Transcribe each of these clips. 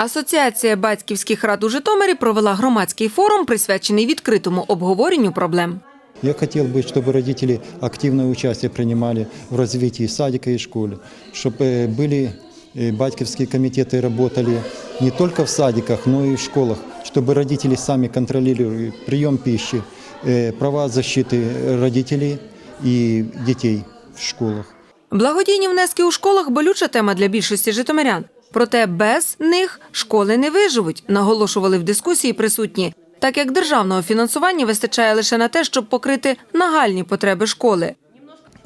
Асоціація батьківських рад у Житомирі провела громадський форум, присвячений відкритому обговоренню проблем. Я хотел бы, чтобы родители активное участие принимали в развитии садика и школы, чтобы были э, батьковские комитеты работали не только в садиках, но и в школах, чтобы родители сами контролировали прием пищи, э, права защиты родителей и детей в школах. Благодійні внески у школах болюча тема для більшості житомирян. Проте без них школи не виживуть, наголошували в дискусії присутні, так як державного фінансування вистачає лише на те, щоб покрити нагальні потреби школи.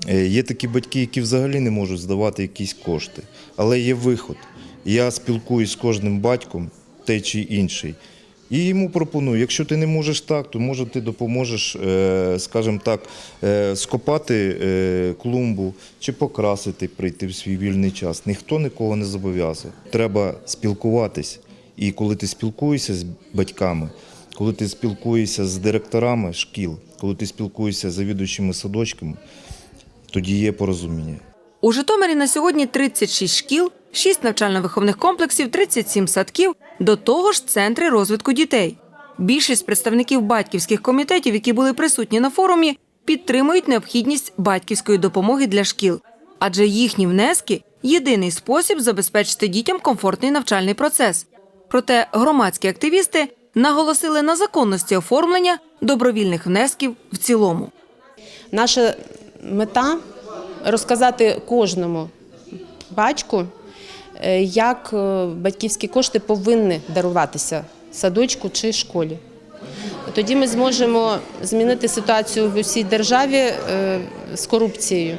Е, Є такі батьки, які взагалі не можуть здавати якісь кошти, але є виход. Я спілкуюсь з кожним батьком, той чи інший, і йому пропоную, якщо ти не можеш так, то може ти допоможеш, е, скажімо так, е, скопати е, клумбу чи покрасити, прийти в свій вільний час. Ніхто нікого не зобов'язує. Треба спілкуватись. І коли ти спілкуєшся з батьками, коли ти спілкуєшся з директорами шкіл, коли ти спілкуєшся з завідуючими садочками, тоді є порозуміння. У Житомирі на сьогодні 36 шкіл, 6 навчально-виховних комплексів, 37 садків, до того ж центри розвитку дітей. Більшість представників батьківських комітетів, які були присутні на форумі, підтримують необхідність батьківської допомоги для шкіл, адже їхні внески єдиний спосіб забезпечити дітям комфортний навчальний процес. Проте громадські активісти наголосили на законності оформлення добровільних внесків в цілому. Наша мета розказати кожному батьку, як е, батьківські кошти повинні даруватися садочку чи школі. Тоді ми зможемо змінити ситуацію в усій державі е, з корупцією.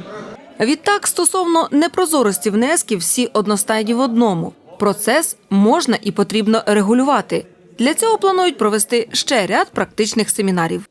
Відтак, стосовно непрозорості внесків, всі одностайні в одному. Процес можна і потрібно регулювати. Для цього планують провести ще ряд практичних семінарів.